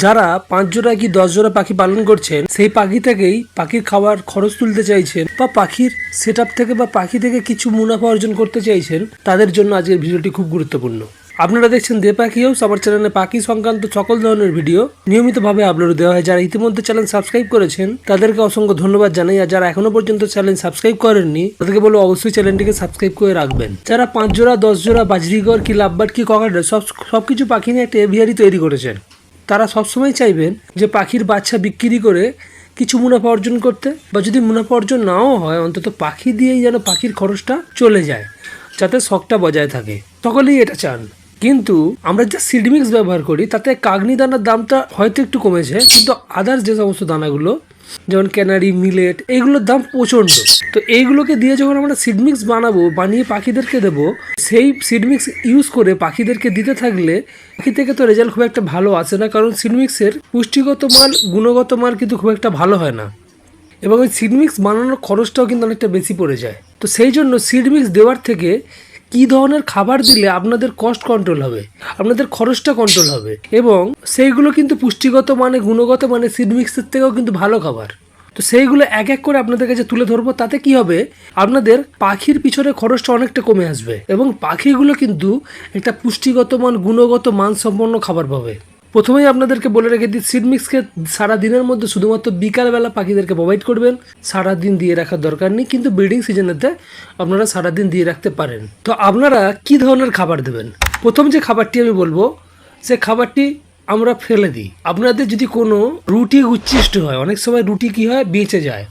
যারা পাঁচ জোড়া কি দশ জোড়া পাখি পালন করছেন, সেই পাখি থেকেই পাখির খাবার খরচ তুলতে চাইছেন বা পাখির সেট থেকে বা পাখি থেকে কিছু মুনাফা অর্জন করতে চাইছেন, তাদের জন্য আজকের ভিডিওটি খুব গুরুত্বপূর্ণ। আপনারা দেখছেন দে পাখি হাউস, আমার চ্যানেলে পাখি সংক্রান্ত সকল ধরনের ভিডিও। নিয়মিতভাবে আপলোড দেওয়া হয়। যারা ইতিমধ্যে চ্যানেল সাবস্ক্রাইব করেছেন, তাদেরকে অসংখ্য ধন্যবাদ জানাই। আর যারা এখনও পর্যন্ত চ্যানেল সাবস্ক্রাইব করেননি, তাদেরকে বলব অবশ্যই চ্যানেলটিকে সাবস্ক্রাইব করে রাখবেন। যারা পাঁচ জোড়া, দশ জোড়া বাজরিগর কি লাভবার্ড কি ককাটের, সব সবকিছু পাখি নিয়ে একটা এভিয়ারি তৈরি করেছেন। তারা সবসময় চাইবেন যে পাখির বাচ্চা বিক্রি করে কিছু মুনাফা অর্জন করতে বা যদি মুনাফা অর্জন নাও হয়, অন্তত পাখি দিয়েই যেন পাখির খরচটা চলে যায়, যাতে শখটা বজায় থাকে। সকলেই এটা চান। কিন্তু আমরা যে সিড মিক্স ব্যবহার করি, তাতে কাগনি দানার দামটা হয়তো একটু কমেছে, কিন্তু আদার্স যে সমস্ত দানাগুলো, যেমন ক্যানারি মিলেট এইগুলোর দাম প্রচণ্ড। তো এইগুলোকে দিয়ে যখন আমরা সিড মিক্স বানাবো, বানিয়ে পাখিদেরকে দেবো, সেই সিড মিক্স ইউজ করে পাখিদেরকে দিতে থাকলে পাখি থেকে তো রেজাল্ট খুব একটা ভালো আসে না, কারণ সিড মিক্সের পুষ্টিগত মান, গুণগত মান কিন্তু খুব একটা ভালো হয় না। এবং ওই সিড মিক্স বানানোর খরচটাও কিন্তু অনেকটা বেশি পড়ে যায়। তো সেই জন্য সিড মিক্স দেওয়ার থেকে কী ধরনের খাবার দিলে আপনাদের কস্ট কন্ট্রোল হবে? আপনাদের খরচটা কন্ট্রোল হবে? এবং সেইগুলো কিন্তু পুষ্টিগত মানে গুণগত মানে সিড মিক্সের থেকেও কিন্তু ভালো খাবার। তো সেইগুলো এক এক করে আপনাদের কাছে তুলে ধরবো, তাতে কি হবে? আপনাদের পাখির পিছনে খরচটা অনেকটা কমে আসবে এবং পাখিগুলো কিন্তু একটা পুষ্টিগত মান, গুণগত মানসম্পন্ন খাবার পাবে। প্রথমেই আপনাদেরকে বলে রেখে দিই সিড মিক্সকে সারা দিনের মধ্যে শুধুমাত্র বিকালবেলা পাখিদেরকে প্রোভাইড করবেন। সারা দিন দিয়ে রাখার দরকার নেই, কিন্তু ব্রিডিং সিজনেতে আপনারা সারা দিন দিয়ে রাখতে পারেন। তো আপনারা কি ধরনের খাবার দেবেন? প্রথম যে খাবারটি আমি বলব, সে খাবারটি আমরা ফেলে দিই। আপনাদের যদি কোনো রুটি উচ্ছিষ্ট হয়, অনেক সময় রুটি কি হয়, বেঁচে যায়।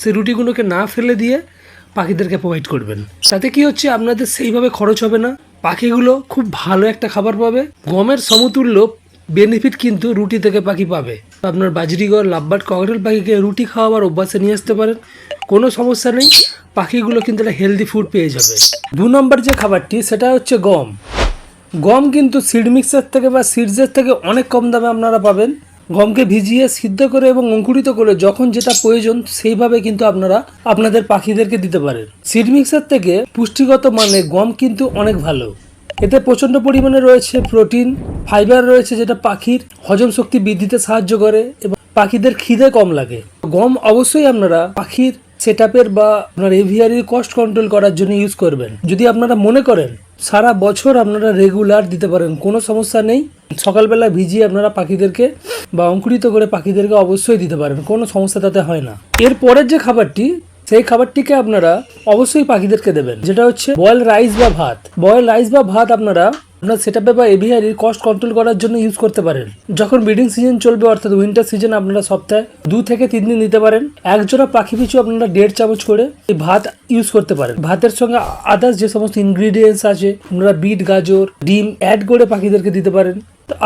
সেই রুটিগুলোকে না ফেলে দিয়ে পাখিদেরকে প্রোভাইড করবেন। তাতে কি হচ্ছে, আপনাদের সেইভাবে খরচ হবে না। পাখিগুলো খুব ভালো একটা খাবার পাবে। গমের সমতুল্য বেনিফিট কিন্তু রুটি থেকে পাখি পাবে। আপনার বাজরিগর লাভবার্ড, ককটেল পাখিকে রুটি খাওয়াবার অভ্যাসে নিয়ে আসতে পারেন। কোনো সমস্যা নেই, পাখিগুলো কিন্তু একটা হেলদি ফুড পেয়ে যাবে। দু নম্বর যে খাবারটি, সেটা হচ্ছে গম। গম কিন্তু সিড মিক্সার থেকে বা সিডসের থেকে অনেক কম দামে আপনারা পাবেন। গমকে ভিজিয়ে সিদ্ধ করে এবং অঙ্কুরিত করে যখন যেটা প্রয়োজন সেইভাবে কিন্তু আপনারা আপনাদের পাখিদেরকে দিতে পারেন। সিড মিক্সার থেকে পুষ্টিগত মানে গম কিন্তু অনেক ভালো। এতে প্রচণ্ড পরিমাণে রয়েছে প্রোটিন, ফাইবার রয়েছে যেটা পাখির হজম শক্তি বৃদ্ধিতে সাহায্য করে এবং পাখিদের খিদে কম লাগে। গম অবশ্যই আপনারা পাখির সেট আপের বা আপনার এভিয়ারির কস্ট কন্ট্রোল করার জন্য ইউজ করবেন। যদি আপনারা মনে করেন সারা বছর আপনারা রেগুলার দিতে পারেন, কোনো সমস্যা নেই। সকালবেলা ভিজিয়ে আপনারা পাখিদেরকে বা অঙ্কুরিত করে পাখিদেরকে অবশ্যই দিতে পারেন, কোনো সমস্যা তাতে হয় না। এর পরের যে খাবারটি সেই খাবারটিকে আপনারা অবশ্যই পাখিদেরকে দেবেন। যেটা হচ্ছে বয়েল রাইস বা ভাত। বয়েল রাইস বা ভাত আপনারা আপনার সেটআপে বা এভিয়ারির কস্ট কন্ট্রোল করার জন্য ইউজ করতে পারেন। যখন ব্রিডিং সিজন চলবে, অর্থাৎ উইন্টার সিজন আপনারা সপ্তাহে দু থেকে তিন দিন নিতে পারেন। এক জোড়া পাখি পিছু আপনারা দেড় চামচ করে এই ভাত ইউজ করতে পারেন। ভাতের সঙ্গে আদার্স যে সমস্ত ইনগ্রিডিয়েন্টস আছে, আপনারা বিট, গাজর, ডিম অ্যাড করে পাখিদেরকে দিতে পারেন।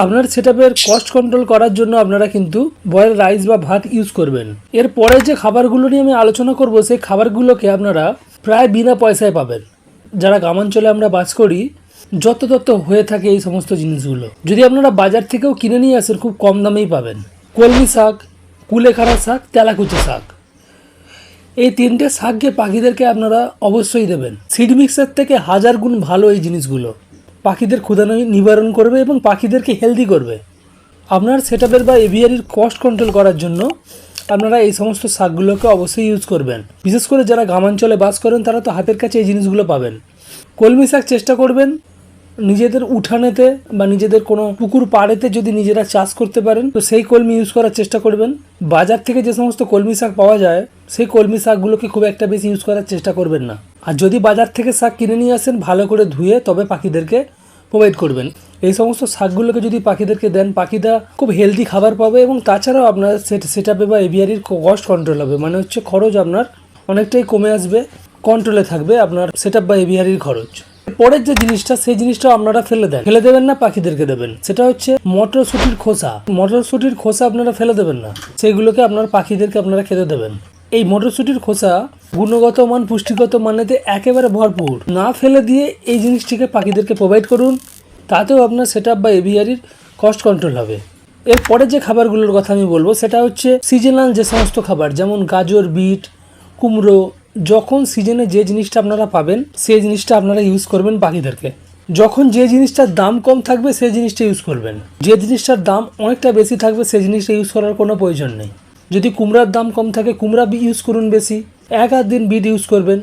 আপনার সেটআপের কস্ট কন্ট্রোল করার জন্য আপনারা কিন্তু বয়েল রাইস বা ভাত ইউজ করবেন। এর পরে যে খাবারগুলো নিয়ে আমি আলোচনা করব, সেই খাবারগুলোকে আপনারা প্রায় বিনা পয়সায় পাবেন। যারা গ্রামাঞ্চলে আমরা বাস করি যত তত হয়ে থাকে এই সমস্ত জিনিসগুলো। যদি আপনারা বাজার থেকেও কিনে নিয়ে আসেন, খুব কম দামেই পাবেন। কলমি শাক, কুলেখাড়া শাক, তেলাকুচি শাক। এই তিনটে শাককে পাখিদেরকে আপনারা অবশ্যই দেবেন। সিড মিক্সার থেকে হাজার গুণ ভালো এই জিনিসগুলো। পাখিদের ক্ষুধা নিবারণ করবে এবং পাখিদেরকে হেলদি করবে। আপনার সেটআপের বা এভিয়ারির কস্ট কন্ট্রোল করার জন্য আপনারা এই সমস্ত শাকগুলোকে অবশ্যই ইউজ করবেন। বিশেষ করে যারা গ্রামাঞ্চলে বাস করেন, তারা তো হাতের কাছে এই জিনিসগুলো পাবেন। কলমি শাক চেষ্টা করবেন নিজেদের উঠানেতে বা নিজেদের কোনো পুকুর পাড়েতে যদি নিজেরা চাষ করতে পারেন, তো সেই কলমি ইউজ করার চেষ্টা করবেন। বাজার থেকে যে সমস্ত কলমি শাক পাওয়া যায়, সেই কলমি শাকগুলোকে খুব একটা বেশি ইউজ করার চেষ্টা করবেন না। আর যদি বাজার থেকে শাক কিনে নিয়ে আসেন, ভালো করে ধুয়ে তবে পাখিদেরকে প্রোভাইড করবেন। এই সমস্ত শাকগুলোকে যদি পাখিদেরকে দেন, পাখিরা খুব হেলদি খাবার পাবে এবং তাছাড়াও আপনার সেট আপে বা এভিয়ারির কস্ট কন্ট্রোল হবে। মানে হচ্ছে খরচ আপনার অনেকটাই কমে আসবে কন্ট্রোলে থাকবে আপনার সেট আপ বা এভিয়ারির খরচ। পরের যে জিনিসটা, সেই জিনিসটা আপনারা ফেলে দেন। ফেলে দেবেন না, পাখিদেরকে দেবেন। সেটা হচ্ছে মটরশুটির খোসা। মটরশুটির খোসা আপনারা ফেলে দেবেন না। সেইগুলোকে আপনার পাখিদেরকে আপনারা খেতে দেবেন। এই মটরশুটির খোসা গুণগত মান, পুষ্টিগত মানেতে একেবারে ভরপুর। না ফেলে দিয়ে এই জিনিসটিকে পাখিদেরকে প্রোভাইড করুন, তাতেও আপনার সেট বা এভিয়ারির কস্ট কন্ট্রোল হবে। এরপরে যে খাবারগুলোর কথা আমি বলব, সেটা হচ্ছে সিজনাল যে সমস্ত খাবার, যেমন গাজর, বিট, কুমড়ো যখন সিজনে যে জিনিসটা আপনারা পাবেন, সেই জিনিসটা আপনারা ইউজ করবেন পাখিদেরকে যখন যে জিনিসটার দাম কম থাকবে, সেই জিনিসটা ইউজ করবেন। যে জিনিসটার দাম অনেকটা বেশি থাকবে, সেই জিনিসটা ইউজ করার কোনো প্রয়োজন নেই। যদি কুমড়ার দাম কম থাকে, কুমড়া ইউজ করুন বেশি। এক আধ দিন বিট ইউজ করবেন।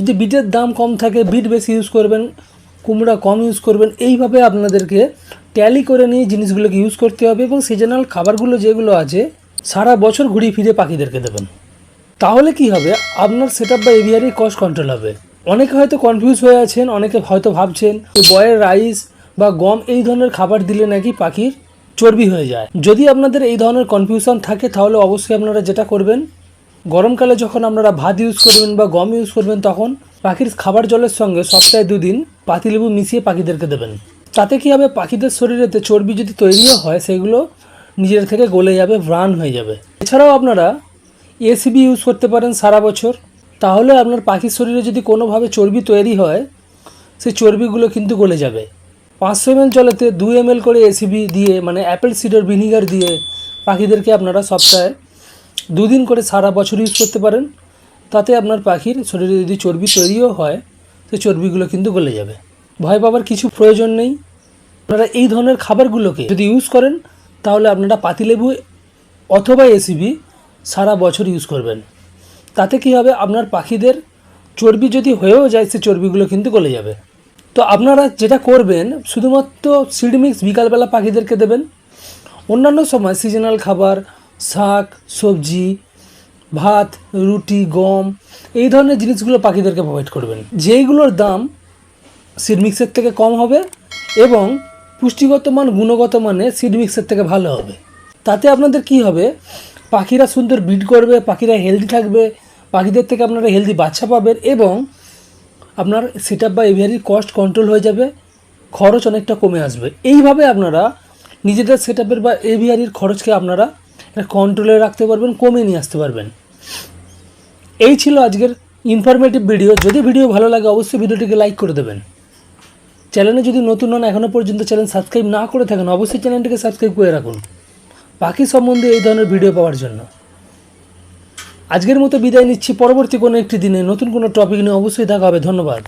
যদি বিটের দাম কম থাকে বিট বেশি ইউজ করবেন, কুমড়া কম ইউজ করবেন, এইভাবে আপনাদেরকে ট্যালি করে নিয়ে জিনিসগুলোকে ইউজ করতে হবে এবং সিজনাল খাবারগুলো যেগুলো আছে, সারা বছর ঘুরিয়ে ফিরে পাখিদেরকে দেবেন। তাহলে কি হবে? আপনার সেট বা এভিয়ারি কস্ট কন্ট্রোল হবে। অনেকে হয়তো কনফিউজ হয়ে আছেন, অনেকে হয়তো ভাবছেন বয়ের রাইস বা গম এই ধরনের খাবার দিলে নাকি পাখির চর্বি হয়ে যায়। যদি আপনাদের এই ধরনের কনফিউশন থাকে, তাহলে অবশ্যই আপনারা যেটা করবেন, গরমকালে যখন আপনারা ভাত ইউজ করবেন বা গম ইউজ করবেন, তখন পাখির খাবার জলের সঙ্গে সপ্তাহে দুদিন পাতিলেবু মিশিয়ে পাখিদেরকে দেবেন। তাতে কি হবে? পাখিদের শরীরেতে চর্বি যদি তৈরিও হয়, সেগুলো নিজের থেকে গলে যাবে ব্রান হয়ে যাবে। এছাড়াও আপনারা এসিবি ইউজ করতে পারেন সারা বছর। তাহলে আপনার পাখির শরীরে যদি কোনোভাবে চর্বি তৈরি হয়, সেই চর্বিগুলো কিন্তু গলে যাবে। পাঁচশো এমএল জলেতে দুই এমএল করে এসিবি দিয়ে মানে অ্যাপেল সিডার ভিনিগার দিয়ে পাখিদেরকে আপনারা সপ্তাহে দুদিন করে সারা বছর ইউজ করতে পারেন। তাতে আপনার পাখির শরীরে যদি চর্বি তৈরিও হয়, সেই চর্বিগুলো কিন্তু গলে যাবে। ভয় পাবার কিছু প্রয়োজন নেই। আপনারা এই ধরনের খাবারগুলোকে যদি ইউজ করেন, তাহলে আপনারা পাতিলেবু অথবা এসিবি সারা বছর ইউজ করবেন। তাতে কি হবে? আপনার পাখিদের চর্বি যদি হয়েও যায়, সে চর্বিগুলো কিন্তু গলে যাবে। তো আপনারা যেটা করবেন, শুধুমাত্র সিড মিক্স বিকালবেলা পাখিদেরকে দেবেন। অন্যান্য সময় সিজনাল খাবার, শাক, সবজি, ভাত, রুটি, গম, এই ধরনের জিনিসগুলো পাখিদেরকে প্রোভাইড করবেন। যেইগুলোর দাম সিড মিক্সের থেকে কম হবে এবং পুষ্টিগত মান, গুণগত মানে সিড মিক্সের থেকে ভালো হবে। তাতে আপনাদের কি হবে? পাখিরা সুন্দর ব্রিড করবে, পাখিরা হেলদি থাকবে, পাখিদের থেকে আপনারা হেলদি বাচ্চা পাবেন এবং আপনার সেট বা এভিয়ারির কস্ট কন্ট্রোল হয়ে যাবে, খরচ অনেকটা কমে আসবে। এইভাবে আপনারা নিজেদের সেট বা এভিয়ারির খরচকে আপনারা কন্ট্রোলে রাখতে পারবেন কমে নিয়ে আসতে পারবেন। এই ছিল আজকের ইনফরমেটিভ ভিডিও যদি ভিডিও ভালো লাগে, অবশ্যই ভিডিওটিকে লাইক করে দেবেন। চ্যানেলে যদি নতুন হন এখনও পর্যন্ত চ্যানেল সাবস্ক্রাইব না করে থাকেন, অবশ্যই চ্যানেলটিকে সাবস্ক্রাইব করে রাখুন। পাখি সম্বন্ধে এই ধরনের ভিডিও পাওয়ার জন্য। আজকের মতো বিদায় নিচ্ছি। পরবর্তী কোনো একটি দিনে নতুন কোনো টপিক নিয়ে অবশ্যই দেখা হবে। ধন্যবাদ।